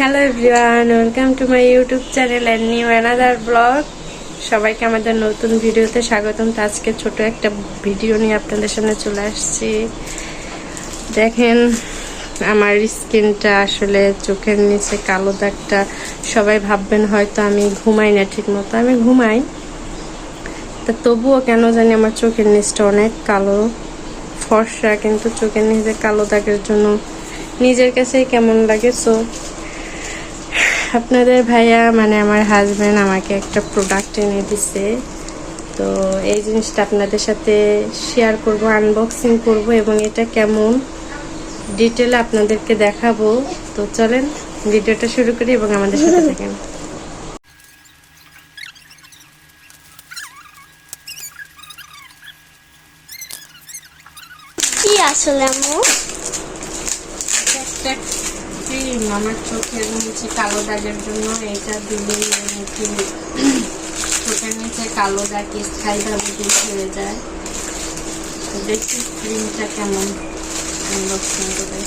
Hello everyone welcome to my YouTube channel and new another blog সবাইকে আমাদের নতুন ভিডিওতে স্বাগতম। তো আজকে ছোট একটা ভিডিও নিয়ে আপনাদের সামনে চলে আসছি। দেখেন, আমার স্কিনটা আসলে চোখের নিচে কালো দাগটা সবাই ভাববেন হয়তো আমি ঘুমাই না ঠিক মতো আমি ঘুমাই, তা তবুও কেন জানি আমার চোখের নিচটা অনেক কালো। ফর্সা, কিন্তু চোখের নিচে কালো দাগের জন্য নিজের কাছেই কেমন লাগে। সো আপনাদের ভাইয়া মানে আমার হাজব্যান্ড আমাকে একটা প্রোডাক্ট এনে দিছে। তো এই জিনিসটা আপনাদের সাথে শেয়ার করব আনবক্সিং করব এবং এটা কেমন ডিটেল আপনাদেরকে দেখাবো। তো চলেন ভিডিওটা শুরু করি এবং আমাদের সাথে থাকেন। কি আসলে একটা ক্রিম আমার চোখের নিচে কালো দাগের জন্য এটা দিলেই নাকি চোখের নিচে কালো দাগ স্থায়ীভাবে দূর হয়ে যায়। দেখি ক্রিমটা কেমন আনবক্সিং করে।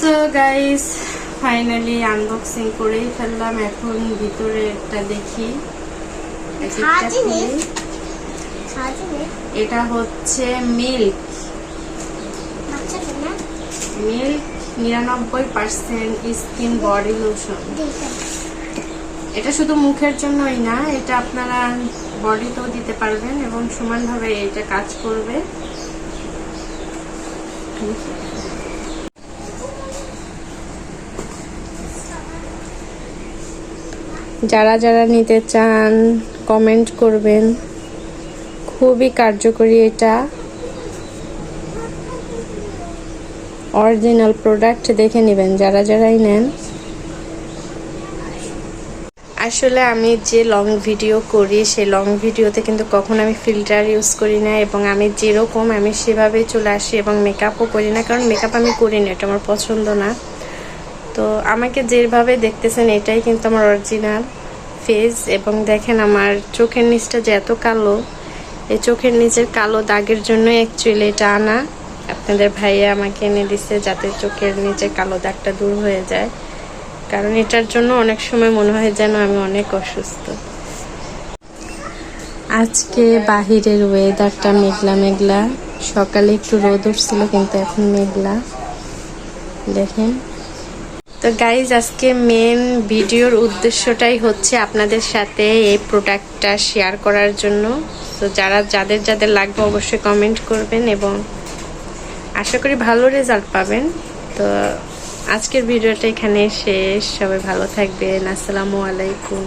সো গাইস ফাইনালি আনবক্সিং করেই ফেললাম। এখন ভিতরে একটা দেখি। এক একটা এটা হচ্ছে মিল্ক মিল্ক নিরানব্বই পার্সেন্ট স্কিন বডি লোশন এটা শুধু মুখের জন্যই না এটা আপনারা বডিতেও দিতে পারবেন এবং সমানভাবে এটা কাজ করবে। যারা যারা নিতে চান কমেন্ট করবেন। খুবই কার্যকরী এটা। অরিজিনাল প্রোডাক্ট দেখে নেবেন, যারা যারাই নেন। আসলে আমি যে লং ভিডিও করি, সেই লং ভিডিওতে কিন্তু কখনো আমি ফিল্টার ইউজ করি না এবং আমি যেরকম আমি সেভাবেই চলে আসি এবং মেকআপও করি না, কারণ মেকআপ আমি করি না, এটা আমার পছন্দ না। তো আমাকে যেভাবে দেখতেছেন, এটাই কিন্তু আমার অরিজিনাল ফেস এবং দেখেন আমার চোখের নিচটা যে এত কালো। এই চোখের নিচের কালো দাগের জন্য অ্যাকচুয়ালি এটা আনা। আপনাদের ভাইয়া আমাকে এনে দিছে যাতে চোখের নিচে কালো দাগটা দূর হয়ে যায়। কারণ এটার জন্য অনেক সময় মনে হয় যেন আমি অনেক অসুস্থ। আজকে বাহিরের ওয়েদারটা মেঘলা মেঘলা। সকালে একটু রোদ উঠছিল কিন্তু এখন মেঘলা। দেখেন। তো গাইজ আজকে মেন ভিডিওর উদ্দেশ্যটাই হচ্ছে আপনাদের সাথে এই প্রোডাক্টটা শেয়ার করার জন্য। তো যারা, যাদের যাদের লাগবে অবশ্যই কমেন্ট করবেন এবং আশা করি ভালো রেজাল্ট পাবেন। তো আজকের ভিডিওটা এখানে শেষ। সবাই ভালো থাকবেন। আসসালামু আলাইকুম।